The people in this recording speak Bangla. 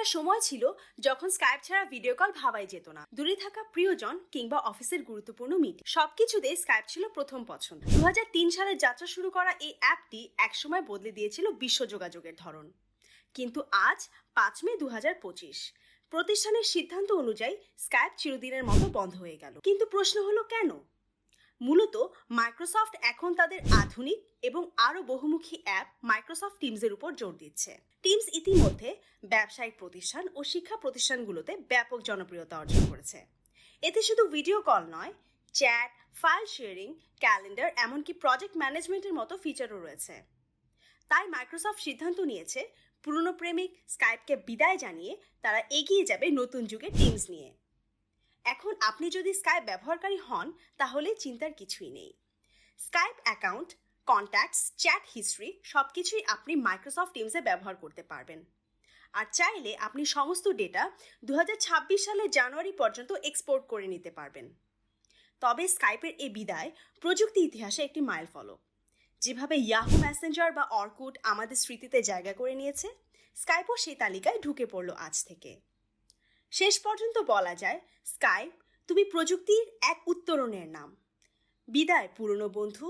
একটা সময় ছিল যখন স্কাইপ ছাড়া ভিডিও কল ভাবাই যেত না। দূরে থাকা প্রিয়জন কিংবা অফিসের গুরুত্বপূর্ণ মিটিং সবকিছুতে স্কাইপ ছিল প্রথম পছন্দ। দু সালে যাত্রা শুরু করা এই অ্যাপটি একসময় বদলে দিয়েছিল বিশ্ব যোগাযোগের ধরন। কিন্তু আজ, পাঁচ মে দু হাজার পঁচিশ, প্রতিষ্ঠানের সিদ্ধান্ত অনুযায়ী স্কাইপ চিরদিনের মতো বন্ধ হয়ে গেল। কিন্তু প্রশ্ন হলো কেন? মূলত মাইক্রোসফট এখন তাদের আধুনিক এবং আরও বহুমুখী অ্যাপ মাইক্রোসফট টিমসের উপর জোর দিচ্ছে। টিমস ইতিমধ্যে ব্যবসায়িক প্রতিষ্ঠান ও শিক্ষা প্রতিষ্ঠানগুলোতে ব্যাপক জনপ্রিয়তা অর্জন করেছে। এতে শুধু ভিডিও কল নয়, চ্যাট, ফাইল শেয়ারিং, ক্যালেন্ডার, এমনকি প্রজেক্ট ম্যানেজমেন্টের মতো ফিচারও রয়েছে। তাই মাইক্রোসফট সিদ্ধান্ত নিয়েছে, পুরনো প্রেমিক স্কাইপকে বিদায় জানিয়ে তারা এগিয়ে যাবে নতুন যুগে টিমস নিয়ে। এখন আপনি যদি স্কাইপ ব্যবহারকারী হন, তাহলে চিন্তার কিছুই নেই। Skype account contacts chat history সব কিছুই আপনি মাইক্রোসফট টিমসে ব্যবহার করতে পারবেন। আর চাইলে আপনি সমস্ত ডেটা দু হাজার ছাব্বিশ সালের জানুয়ারি পর্যন্ত এক্সপোর্ট করে নিতে পারবেন। তবে স্কাইপের এই বিদায় প্রযুক্তি ইতিহাসে একটি মাইল ফলক যেভাবে ইয়াহু মেসেঞ্জার বা অর্কুট আমাদের স্মৃতিতে জায়গা করে নিয়েছে স্কাইপও সেই তালিকায় ঢুকে পড়ল আজ থেকে। শেষ পর্যন্ত বলা যায় স্কাইপ তুমি প্রযুক্তির এক উত্তরণের নাম। বিদায় পুরনো বন্ধু।